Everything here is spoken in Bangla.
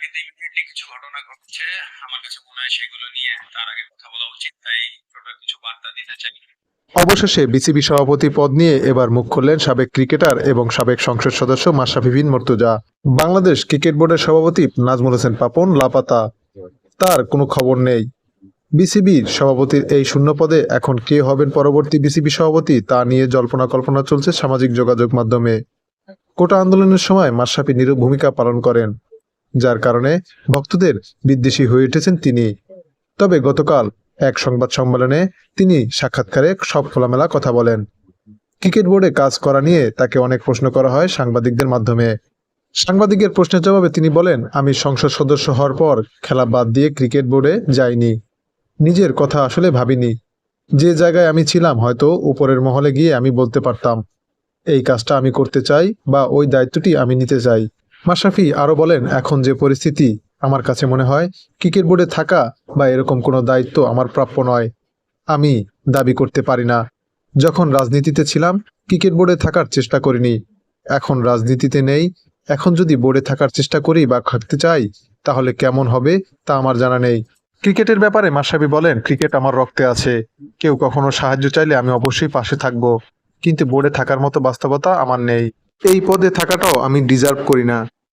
কিন্তু ইমিডিয়েটলি কিছু ঘটনা ঘটছে। আমার কাছে মনে হয় সেগুলো নিয়ে তার আগে কথা বলা উচিত, তাই ছোট কিছু বার্তা দিতে চাই। অবশেষে বিসিবি সভাপতি পদ নিয়ে এবার মুখ খুললেন সাবেক ক্রিকেটার এবং সাবেক সংসদ সদস্য মাশরাফি বিন মর্তুজা। বাংলাদেশ ক্রিকেট বোর্ডের সভাপতি নাজমুল হোসেন পাপন লাপাতা। তার কোনো খবর নেই। বিসিবির সভাপতির এই শূন্য পদে এখন কে হবেন পরবর্তী বিসিবি সভাপতি তা নিয়ে জল্পনা কল্পনা চলছে সামাজিক যোগাযোগ মাধ্যমে। কোটা আন্দোলনের সময় মাশরাফি নীরব ভূমিকা পালন করেন। যার কারণে ভক্তদের বিদ্বেষী হয়ে উঠেছেন তিনি। তবে গতকাল এক সংবাদ সম্মেলনে তিনি সাক্ষাৎকারে সব খোলামেলা কথা বলেন। ক্রিকেট বোর্ডে কাজ করা নিয়ে তাকে অনেক প্রশ্ন করা হয় সাংবাদিকদের মাধ্যমে। সাংবাদিকের প্রশ্নের জবাবে তিনি বলেন, আমি সংসদ সদস্য হওয়ার পর খেলা বাদ দিয়ে ক্রিকেট বোর্ডে যাইনি। নিজের কথা আসলে ভাবিনি। যে জায়গায় আমি ছিলাম হয়তো উপরের মহলে গিয়ে আমি বলতে পারতাম। এই কাজটা আমি করতে চাই বা ওই দায়িত্বটি আমি নিতে চাই। মাশরাফি আরও বলেন, এখন যে পরিস্থিতি আমার কাছে মনে হয় ক্রিকেট বোর্ডে থাকা বা এরকম কোনো দায়িত্ব আমার প্রাপ্য নয়। আমি দাবি করতে পারি না। যখন রাজনীতিতে ছিলাম ক্রিকেট বোর্ডে থাকার চেষ্টা করিনি। এখন রাজনীতিতে নেই, এখন যদি বোর্ডে থাকার চেষ্টা করি বা থাকতে চাই, তাহলে কেমন হবে তা আমার জানা নেই। ক্রিকেটের ব্যাপারে মাসাবি বলেন, ক্রিকেট আমার রক্তে আছে। কেউ কখনো সাহায্য চাইলে আমি অবশ্যই পাশে থাকব। কিন্তু বোর্ডে থাকার মতো বাস্তবতা আমার নেই। এই পদে থাকাটাও আমি ডিজার্ভ করি না।